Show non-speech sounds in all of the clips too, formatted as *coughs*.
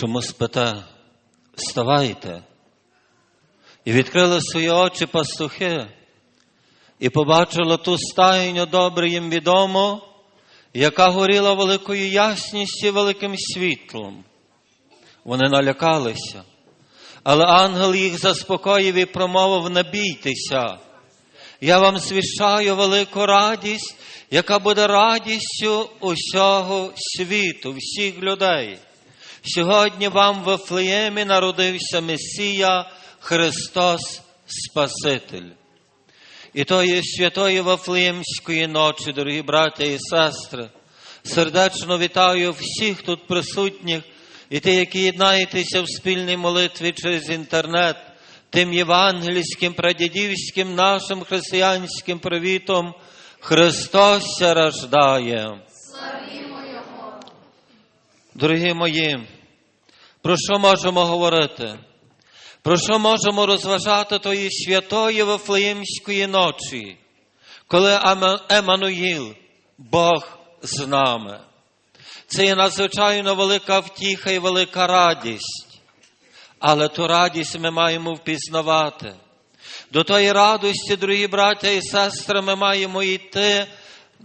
Чому спите? Вставайте. І відкрили свої очі пастухи, і побачили ту стайню добре їм відомо, яка горіла великою ясністю і великим світлом. Вони налякалися, але ангел їх заспокоїв і промовив: не бійтеся. Я вам свіщаю велику радість, яка буде радістю усього світу, всіх людей. Сьогодні вам в Вифлеємі народився Месія Христос Спаситель. І тої святої Вифлеємської ночі, дорогі браття і сестри, сердечно вітаю всіх тут присутніх і ті, які єднаєтеся в спільній молитві через інтернет, тим євангельським, прадідівським нашим християнським привітом Христос рождає. Дорогі мої, про що можемо говорити? Про що можемо розважати тої святої Вифлеємської ночі, коли Еммануїл, Бог з нами? Це є надзвичайно велика втіха і велика радість. Але ту радість ми маємо впізнавати. До тої радості, дорогі браття і сестри, ми маємо йти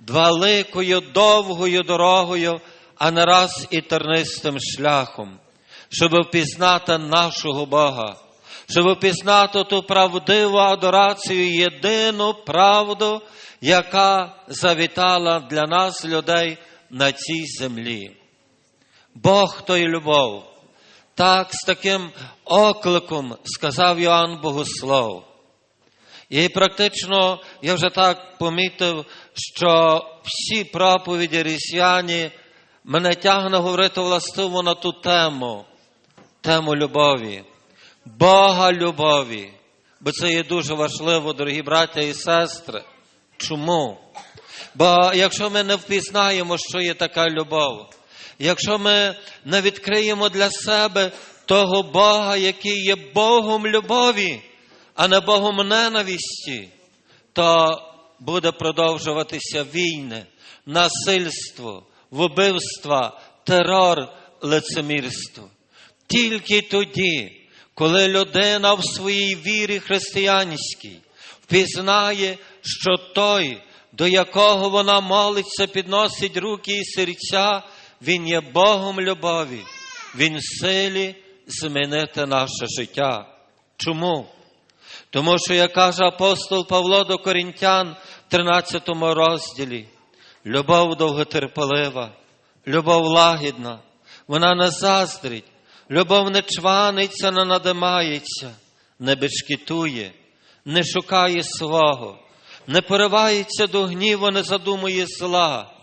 великою, довгою дорогою, а не раз і тернистим шляхом, щоб впізнати нашого Бога, щоб впізнати ту правдиву адорацію, єдину правду, яка завітала для нас, людей, на цій землі. Бог то й любов. Так, з таким окликом сказав Йоанн Богослов. І практично я вже так помітив, що всі проповіді рісіяні мене тягне говорити властиво на ту тему, тему любові, Бога любові. Бо це є дуже важливо, дорогі браття і сестри. Чому? Бо якщо ми не впізнаємо, що є така любов, якщо ми не відкриємо для себе того Бога, який є Богом любові, а не Богом ненависті, то буде продовжуватися війни, насильство, вбивства, терор, лицемірство. Тільки тоді, коли людина в своїй вірі християнській впізнає, що той, до якого вона молиться, підносить руки і серця, він є Богом любові, він в силі змінити наше життя. Чому? Тому що, як каже апостол Павло до Корінтян в 13 розділі, любов довготерпелива, любов лагідна, вона не заздрить, любов не чваниться, не надимається, не бешкетує, не шукає свого, не поривається до гніву, не задумує зла,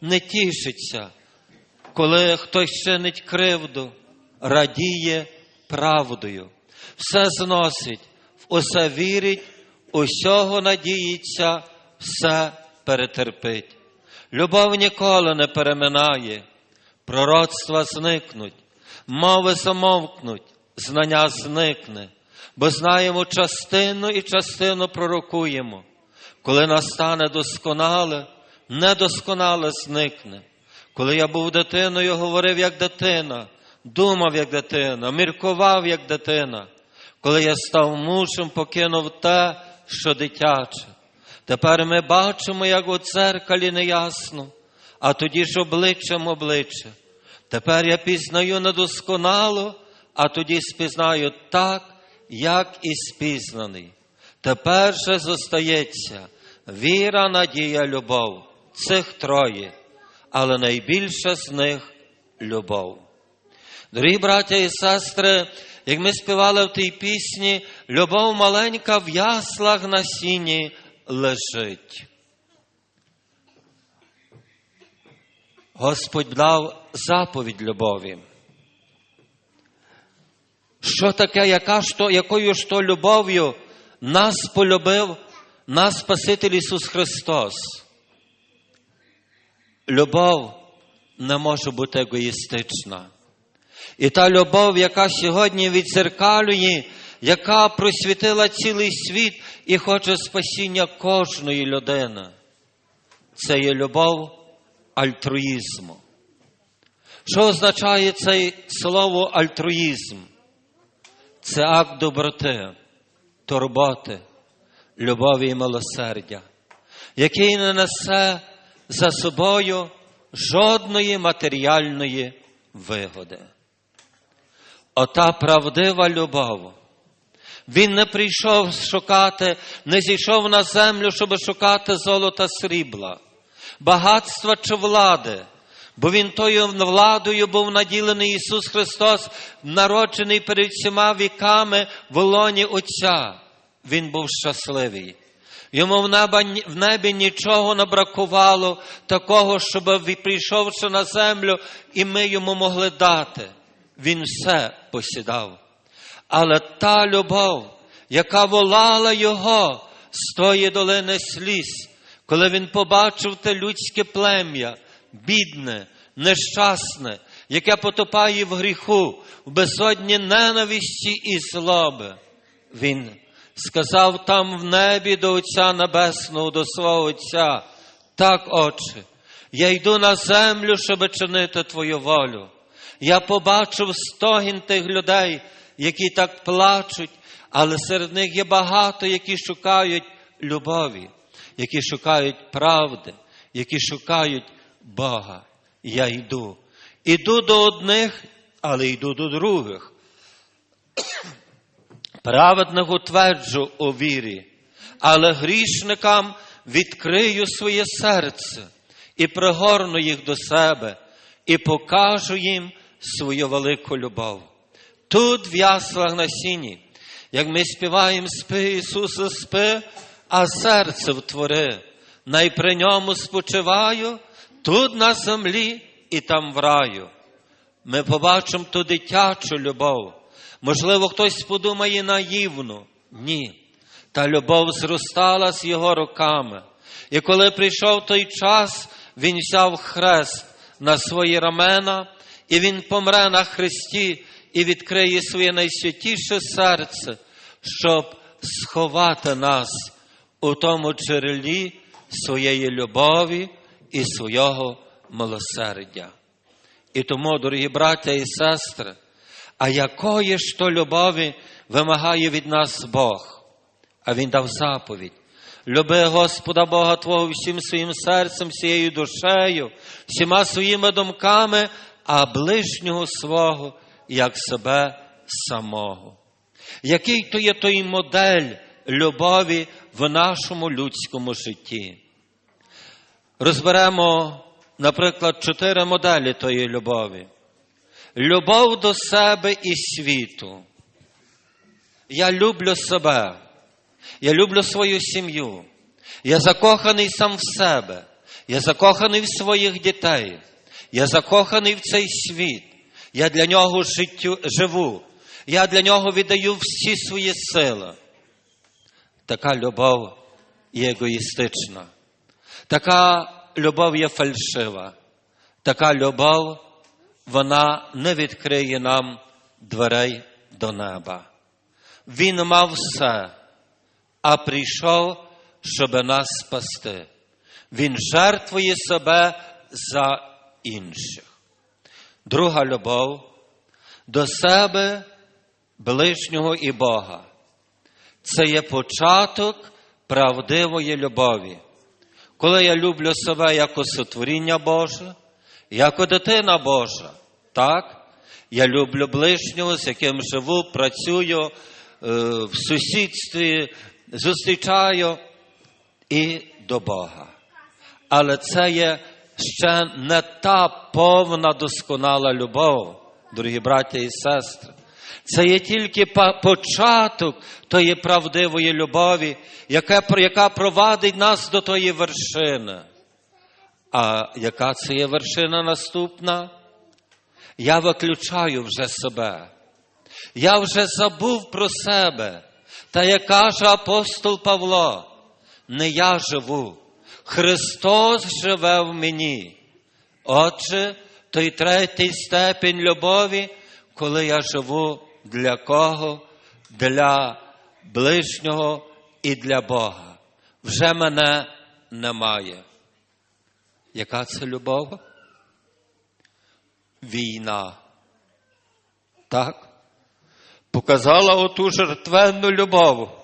не тішиться, коли хтось чинить кривду, радіє правдою, все зносить, в усе вірить, усього надіється, все перетерпить. Любов ніколи не переминає, пророцтва зникнуть, мови замовкнуть, знання зникне, бо знаємо частину і частину пророкуємо. Коли настане досконале, недосконале зникне. Коли я був дитиною, говорив як дитина, думав як дитина, міркував як дитина. Коли я став мужем, покинув те, що дитяче. Тепер ми бачимо, як у дзеркалі неясно, а тоді ж обличчям обличчя. Тепер я пізнаю недосконало, а тоді спізнаю так, як і спізнаний. Тепер же зостається віра, надія, любов. Цих троє, але найбільша з них любов. Дорогі браття і сестри, як ми співали в тій пісні, любов маленька в яслах на сіні лежить. Господь дав заповідь любові. Що таке, яка то, якою ж то любов'ю нас полюбив наш Спаситель Ісус Христос? Любов не може бути егоїстична. І та любов, яка сьогодні відзеркалює, яка просвітила цілий світ і хоче спасіння кожної людини, це є любов альтруїзму. Що означає це слово альтруїзм? Це акт доброти, турботи, любові і милосердя, який не несе за собою жодної матеріальної вигоди. Ота правдива любов. Він не прийшов шукати, не зійшов на землю, щоб шукати золота срібла, багатства чи влади, бо він тою владою був наділений Ісус Христос, народжений перед всіма віками в лоні Отця. Він був щасливий. Йому в небі, в небі нічого не бракувало такого, щоб прийшовши на землю, і ми йому могли дати. Він все посідав. Але та любов, яка волала його з тої долини сліз, коли він побачив те людське плем'я, бідне, нещасне, яке потопає в гріху, в безодні ненависті і злоби, він сказав там в небі до Отця Небесного, до свого Отця, так, Отче, я йду на землю, щоб чинити Твою волю. Я побачив стогін тих людей, які так плачуть, але серед них є багато, які шукають любові, які шукають правди, які шукають Бога. Я йду. Іду до одних, але йду до других. *coughs* Праведних утверджу у вірі, але грішникам відкрию своє серце і пригорну їх до себе, і покажу їм свою велику любов. Тут в яслах на сіні, як ми співаємо спи, Ісусе, спи, а серце втвори, най при ньому спочиваю, тут на землі і там в раю. Ми побачимо ту дитячу любов. Можливо, хтось подумає наївно. Ні. Та любов зростала з його руками. І коли прийшов той час, він взяв хрест на свої рамена, і він помре на хресті і відкриє своє найсвятіше серце, щоб сховати нас у тому джерелі своєї любові і свого милосердя. І тому, дорогі браття і сестри, а якої ж то любові вимагає від нас Бог? А Він дав заповідь. Люби Господа Бога Твого всім своїм серцем, всією душею, всіма своїми думками, а ближнього свого, як себе самого. Який то є той модель любові в нашому людському житті? Розберемо, наприклад, чотири моделі тої любові. Любов до себе і світу. Я люблю себе. Я люблю свою сім'ю. Я закоханий сам в себе. Я закоханий в своїх дітей. Я закоханий в цей світ. Я для нього життю, живу. Я для нього віддаю всі свої сили. Така любов є егоїстична. Така любов є фальшива. Така любов, вона не відкриє нам дверей до неба. Він мав все, а прийшов, щоб нас спасти. Він жертвує себе за інших. Друга любов до себе, ближнього і Бога. Це є початок правдивої любові. Коли я люблю себе як сотворіння Боже, як дитина Божа, так? Я люблю ближнього, з яким живу, працюю в сусідстві, зустрічаю і до Бога. Але це є ще не та повна досконала любов, дорогі браття і сестри. Це є тільки початок тої правдивої любові, яка, яка провадить нас до тої вершини. А яка це є вершина наступна? Я виключаю вже себе. Я вже забув про себе. Та як каже апостол Павло, не я живу, Христос живе в мені. Отже, той третій степень любові, коли я живу для кого? Для ближнього і для Бога. Вже мене немає. Яка це любов? війна. Так? Показала оту жертвенну любов,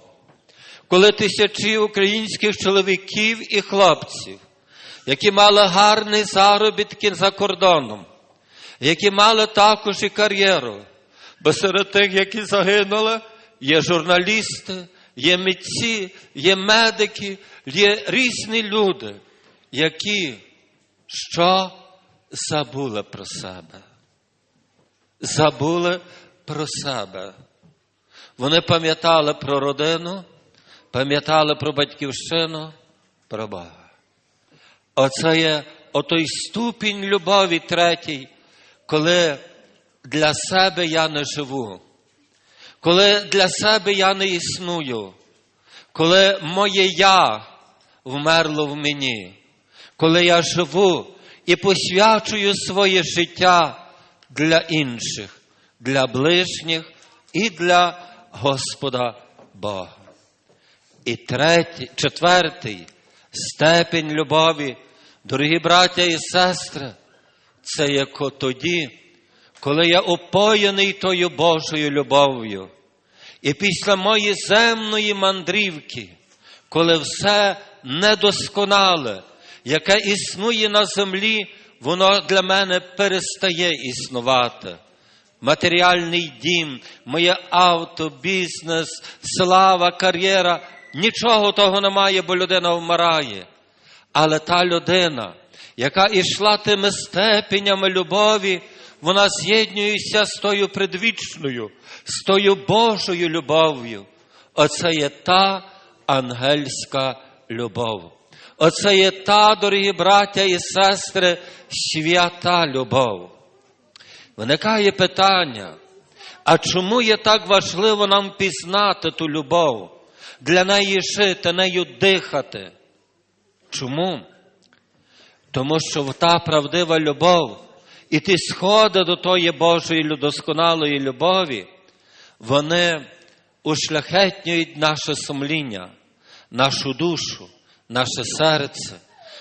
коли тисячі українських чоловіків і хлопців, які мали гарні заробітки за кордоном, які мали також і кар'єру, бо серед тих, які загинули, є журналісти, є митці, є медики, є різні люди, які що забули про себе. Забули про себе. Вони пам'ятали про родину, пам'ятали про батьківщину, про Бога. Оце є отой ступінь любові третій, коли для себе я не живу, коли для себе я не існую, коли моє я вмерло в мені, коли я живу і посвячую своє життя для інших, для ближніх і для Господа Бога. І третій, четвертий степень любові, дорогі браття і сестри, це як тоді, коли я опоєний тою Божою любов'ю. І після моєї земної мандрівки, коли все недосконале, яке існує на землі, воно для мене перестає існувати. Матеріальний дім, моє авто, бізнес, слава, кар'єра нічого того немає, бо людина вмирає. Але та людина, яка ішла тими степенями любові, вона з'єднується з тою предвічною, з тою Божою любов'ю. Оце є та ангельська любов. Оце є та, дорогі браття і сестри, свята любов. Виникає питання, а чому є так важливо нам пізнати ту любов, для неї жити, нею дихати? Чому? Тому що та правдива любов і ті сходи до тої Божої досконалої любові, вони ушляхетнюють наше сумління, нашу душу, наше серце.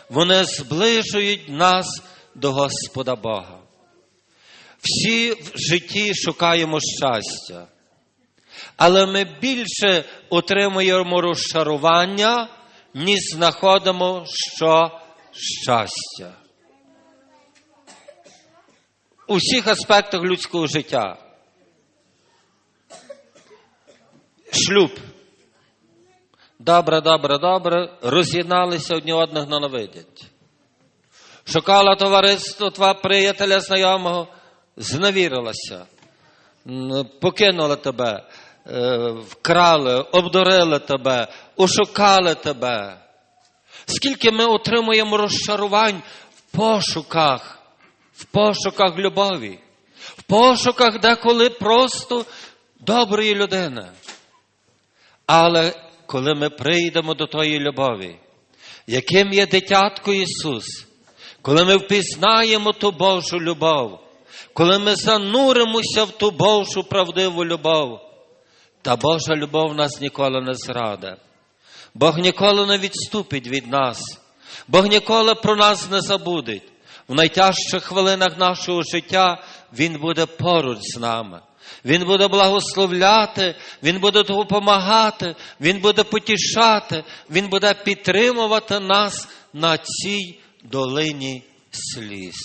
Вони зближують нас до Господа Бога. Всі в житті шукаємо щастя, але ми більше отримуємо розчарування, ніж знаходимо що щастя. У всіх аспектах людського життя. Шлюб. Добре, добре, добре, роз'єдналися одні одних ненавидять. Шукала товариство два приятеля знайомого, зневірилася, покинула тебе, вкрали, обдурили тебе, ошукали тебе. Скільки ми отримуємо розчарувань в пошуках, в пошуках любові, в пошуках деколи просто доброї людини. Але коли ми прийдемо до тої любові, яким є дитятко Ісус, коли ми впізнаємо ту Божу любов, коли ми зануримося в ту Божу правдиву любов, та Божа любов нас ніколи не зраде. Бог ніколи не відступить від нас, Бог ніколи про нас не забудеть. В найтяжчих хвилинах нашого життя Він буде поруч з нами. Він буде благословляти, Він буде допомагати, Він буде потішати, Він буде підтримувати нас на цій долині сліз.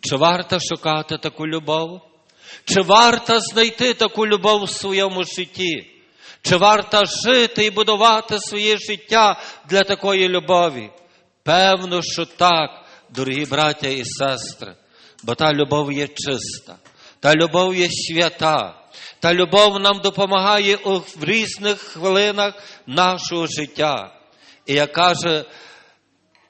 Чи варто шукати таку любов? Чи варто знайти таку любов в своєму житті? Чи варто жити і будувати своє життя для такої любові? Певно, що так, дорогі браття і сестри, бо та любов є чиста, та любов є свята, та любов нам допомагає в різних хвилинах нашого життя. І як каже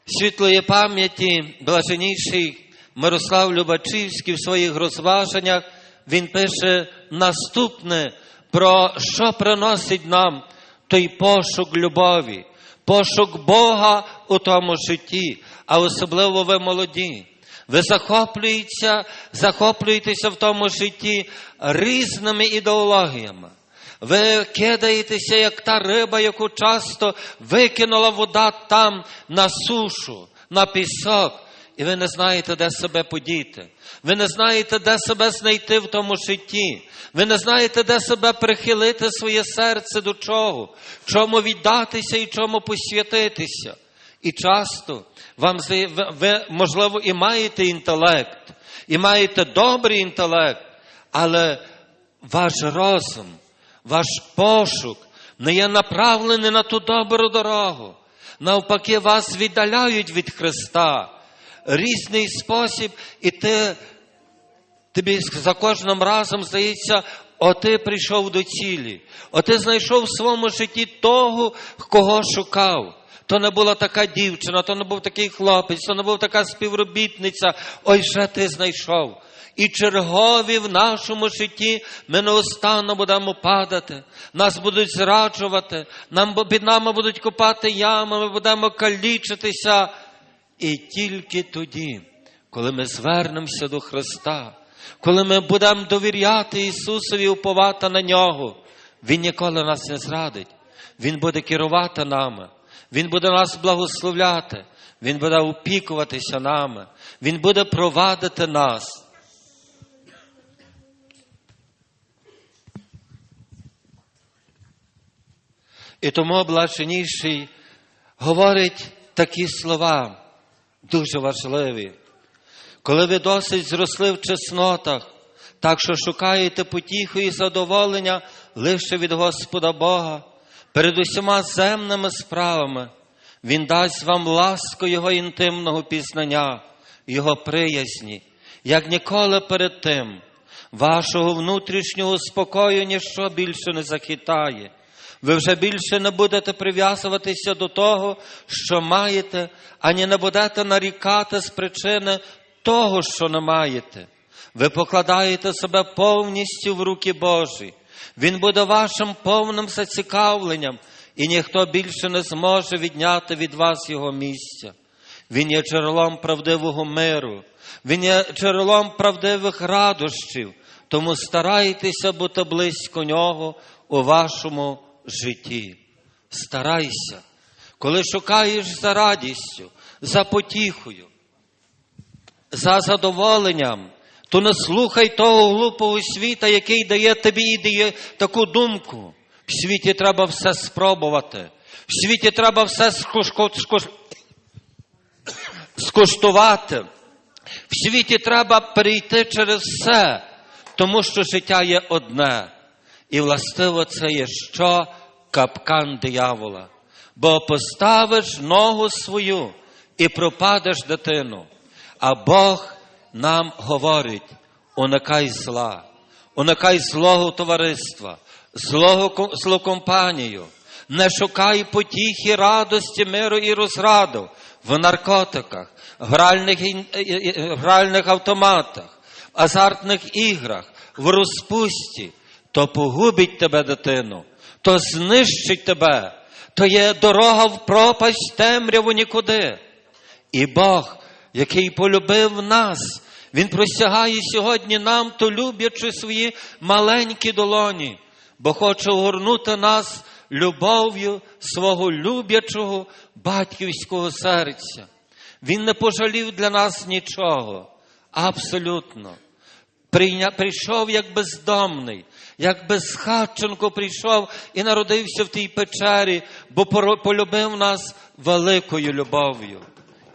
світлої пам'яті блаженніший Мирослав Любачівський в своїх розваженнях, він пише наступне, про що приносить нам той пошук любові, пошук Бога у тому житті, а особливо ви молоді. Ви захоплюєтеся, захоплюєтеся в тому житті різними ідеологіями. Ви кидаєтеся, як та риба, яку часто викинула вода там на сушу, на пісок, і ви не знаєте, де себе подіти. Ви не знаєте, де себе знайти в тому житті. Ви не знаєте, де себе прихилити своє серце до чого, чому віддатися і чому посвятитися. І часто вам ви, можливо, і маєте інтелект, і маєте добрий інтелект, але ваш розум, ваш пошук не є направлений на ту добру дорогу. Навпаки, вас віддаляють від Христа. Різний спосіб, і ти тобі за кожним разом здається, о, ти прийшов до цілі, о, ти знайшов в своєму житті того, кого шукав. То не була така дівчина, то не був такий хлопець, то не був така співробітниця. Ой, вже ти знайшов. І чергові в нашому житті ми неустанно будемо падати, нас будуть зраджувати, нам, під нами будуть копати ями, ми будемо калічитися. І тільки тоді, коли ми звернемося до Христа, коли ми будемо довіряти Ісусові, уповати на Нього, Він ніколи нас не зрадить. Він буде керувати нами, Він буде нас благословляти, Він буде опікуватися нами, Він буде провадити нас. І тому блаженніший говорить такі слова, дуже важливі. Коли ви досить зросли в чеснотах, так що шукаєте потіху і задоволення лише від Господа Бога, перед усіма земними справами, Він дасть вам ласку Його інтимного пізнання, Його приязні, як ніколи перед тим. Вашого внутрішнього спокою ніщо більше не захитає. Ви вже більше не будете прив'язуватися до того, що маєте, ані не будете нарікати з причини того, що не маєте. Ви покладаєте себе повністю в руки Божі. Він буде вашим повним зацікавленням, і ніхто більше не зможе відняти від вас його місця. Він є джерелом правдивого миру, він є джерелом правдивих радощів, тому старайтеся бути близько нього у вашому житті. Старайся, коли шукаєш за радістю, за потіхою, за задоволенням, то не слухай того глупого світа, який дає тобі і таку думку. В світі треба все спробувати. В світі треба все скуш- скуш- скуштувати. В світі треба перейти через все, тому що життя є одне. І властиво це є що капкан диявола. Бо поставиш ногу свою і пропадеш дитину. А Бог нам говорить: уникай зла, уникай злого товариства, злого ко- злокомпанію, не шукай потіхи, радості, миру і розраду в наркотиках, гральних, е, е, е, гральних автоматах, азартних іграх, в розпусті, то погубить тебе дитину, то знищить тебе, то є дорога в пропасть темряву нікуди. І Бог, який полюбив нас, Він простягає сьогодні нам, то люблячи свої маленькі долоні, бо хоче огорнути нас любов'ю свого люблячого батьківського серця. Він не пожалів для нас нічого. Абсолютно. Прийшов як бездомний, як безхатченко прийшов і народився в тій печері, бо полюбив нас великою любов'ю.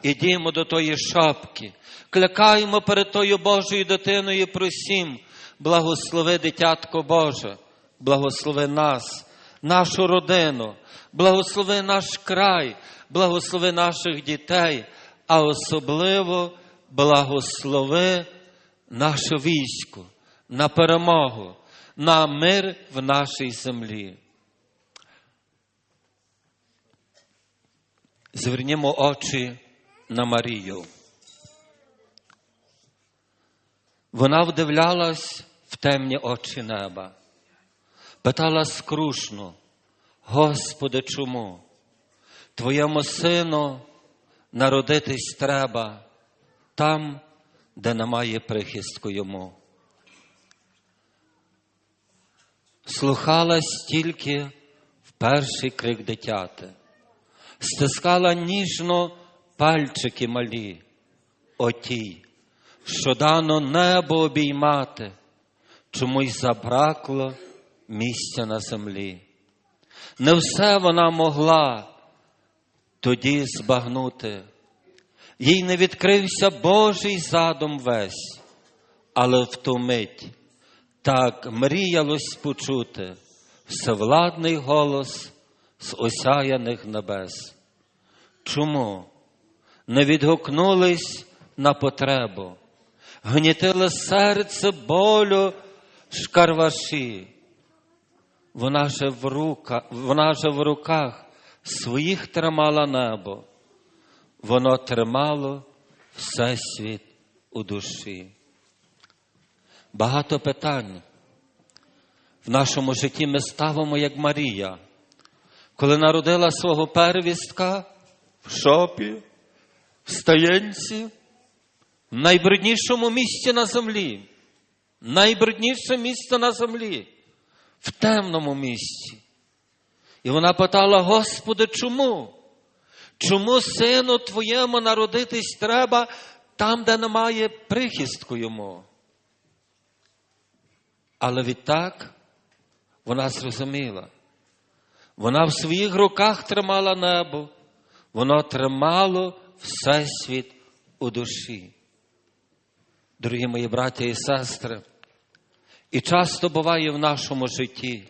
Ідімо до тої шапки, клякаємо перед тою Божою дитиною, просім, благослови дитятко Боже, благослови нас, нашу родину, благослови наш край, благослови наших дітей, а особливо благослови наше військо на перемогу, на мир в нашій землі. Звернімо очі на Марію. Вона вдивлялась в темні очі неба, питала скрушно, Господи, чому? Твоєму сину народитись треба там, де немає прихистку йому. Слухалась тільки в перший крик дитяти, стискала ніжно пальчики малі отій, що дано небо обіймати, чомусь забракло місця на землі. Не все вона могла тоді збагнути. Їй не відкрився Божий задум весь, але в ту мить так мріялось почути всевладний голос з осяяних небес. Чому не відгукнулись на потребу, гнітили серце болю шкарваші? Вона же в руках, вона же в руках своїх тримала небо, воно тримало всесвіт у душі. Багато питань в нашому житті ми ставимо, як Марія, коли народила свого первістка в шопі, в стаєнці, в найбруднішому місці на землі, найбрудніше місце на землі, в темному місці. І вона питала, Господи, чому? Чому сину твоєму народитись треба там, де немає прихистку йому? Але відтак вона зрозуміла. Вона в своїх руках тримала небо, воно тримало всесвіт у душі. Дорогі мої браті і сестри, і часто буває в нашому житті,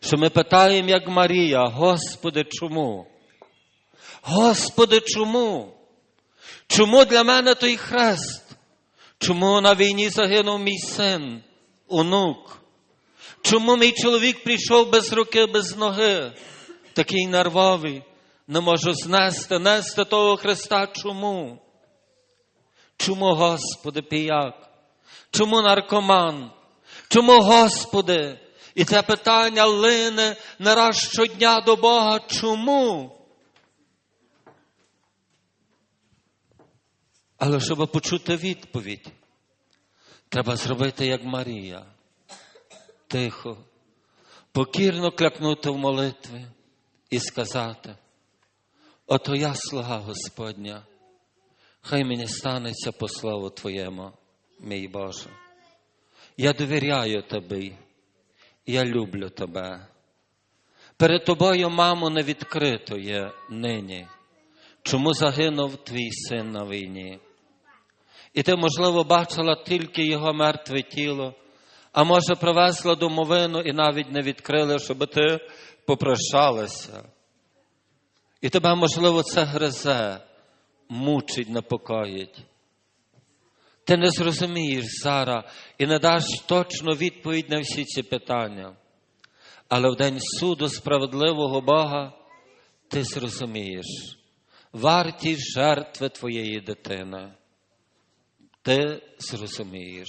що ми питаємо, як Марія, Господи, чому? Господи, чому? Чому для мене той хрест? Чому на війні загинув мій син, онук? Чому мій чоловік прийшов без руки, без ноги, такий нервовий, не можу знести, нести того Христа? Чому? Чому, Господи, піяк? Чому наркоман? Чому, Господи? І це питання лине не раз щодня до Бога. Чому? Але щоб почути відповідь, треба зробити, як Марія. Тихо, покірно клякнути в молитві і сказати: Ото я слуга Господня, хай мені станеться по слову Твоєму, мій Боже. Я довіряю Тобі, я люблю Тебе. Перед тобою, мамо, не відкрито є нині. Чому загинув твій син на війні? І ти, можливо, бачила тільки його мертве тіло, а може, привезла домовину і навіть не відкрили, щоб ти попрощалася. І тебе, можливо, це гризе, мучить, непокоїть. Ти не зрозумієш зараз і не даш точну відповідь на всі ці питання. Але в день суду справедливого Бога ти зрозумієш вартість жертви твоєї дитини. Ти зрозумієш.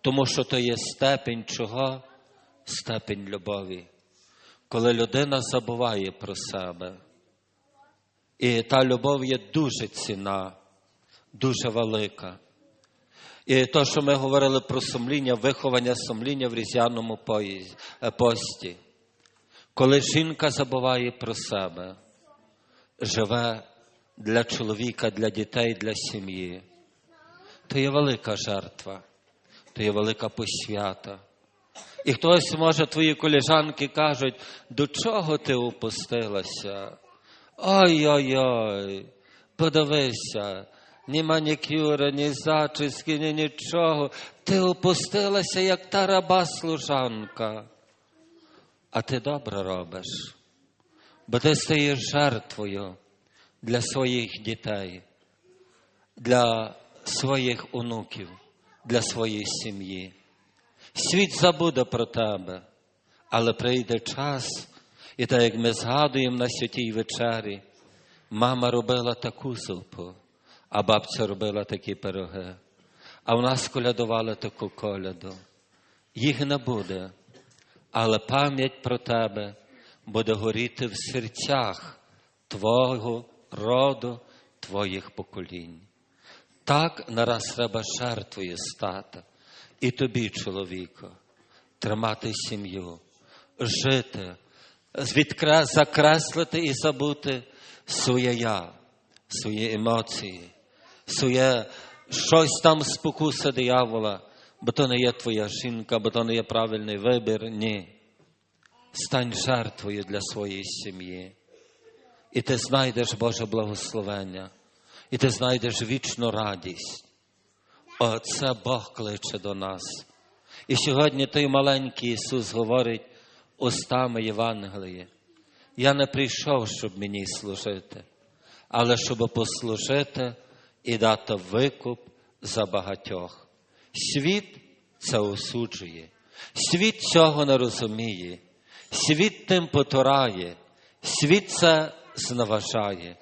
Тому що то є степень чого? Степень любові. Коли людина забуває про себе. І та любов є дуже ціна, дуже велика. І то, що ми говорили про сумління, виховання сумління в різдвяному пості. Коли жінка забуває про себе, живе для чоловіка, для дітей, для сім'ї, то є велика жертва, то є велика посвята. І хтось, може, твої коліжанки кажуть, до чого ти опустилася? Ой-ой-ой, подивися, ні манікюра, ні зачіски, ні нічого. Ти опустилася, як та раба служанка. А ти добре робиш, бо ти стаєш жертвою для своїх дітей, для своїх онуків, для своєї сім'ї. Світ забуде про тебе, але прийде час, і так як ми згадуємо на святій вечері, мама робила таку зупу, а бабця робила такі пироги, а в нас колядували таку коляду. Їх не буде, але пам'ять про тебе буде горіти в серцях Твого роду, Твоїх поколінь. Так нараз треба жертвою стати. І тобі, чоловіко, тримати сім'ю, жити, відкре... закреслити і забути своє я, свої емоції, своє щось там спокуса диявола, бо то не є твоя жінка, бо то не є правильний вибір. Ні. Стань жертвою для своєї сім'ї. І ти знайдеш Боже благословення, і ти знайдеш вічну радість. Оце Бог кличе до нас. І сьогодні той маленький Ісус говорить устами Євангелії. Я не прийшов, щоб мені служити, але щоб послужити і дати викуп за багатьох. Світ це осуджує, світ цього не розуміє, світ тим потурає, світ це зневажає,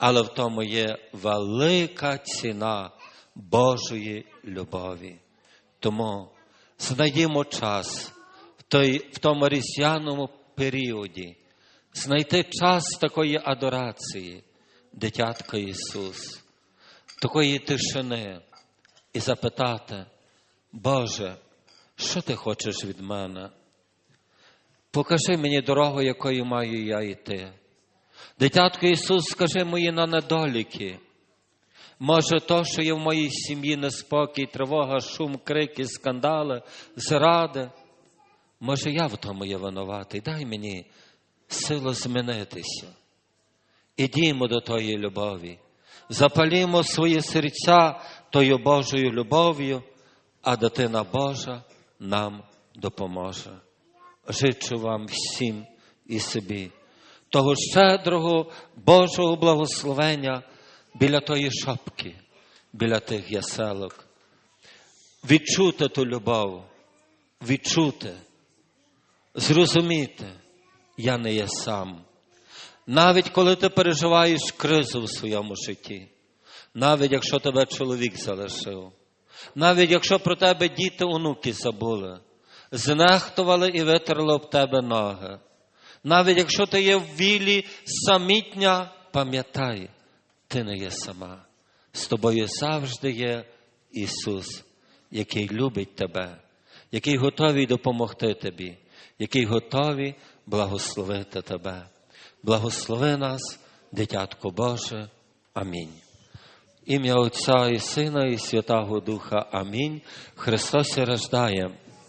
але в тому є велика ціна Божої любові. Тому знайдімо час в, той, в тому різдвяному періоді, знайти час такої адорації, дитятко Ісус, такої тишини і запитати, Боже, що ти хочеш від мене? Покажи мені дорогу, якою маю я йти. Дитятко Ісус, скажи мої на недоліки. Може, то, що є в моїй сім'ї неспокій, тривога, шум, крики, скандали, зради. Може, я в тому є винуватий. Дай мені силу змінитися. Ідімо до тої любові, запалімо свої серця тою Божою любов'ю, а дитина Божа нам допоможе. Жичу вам всім і собі, того щедрого Божого благословення біля тої шапки, біля тих яселок. Відчути ту любов, відчути, зрозуміти, я не є сам. Навіть коли ти переживаєш кризу в своєму житті, навіть якщо тебе чоловік залишив, навіть якщо про тебе діти, онуки забули, знехтували і витерли об тебе ноги, навіть якщо ти є в вілі самітня, пам'ятай, ти не є сама. З тобою завжди є Ісус, який любить тебе, який готовий допомогти тобі, який готовий благословити тебе. Благослови нас, дитятко Боже. Амінь. Ім'я Отця і Сина, і Святого Духа. Амінь. Христос рождає.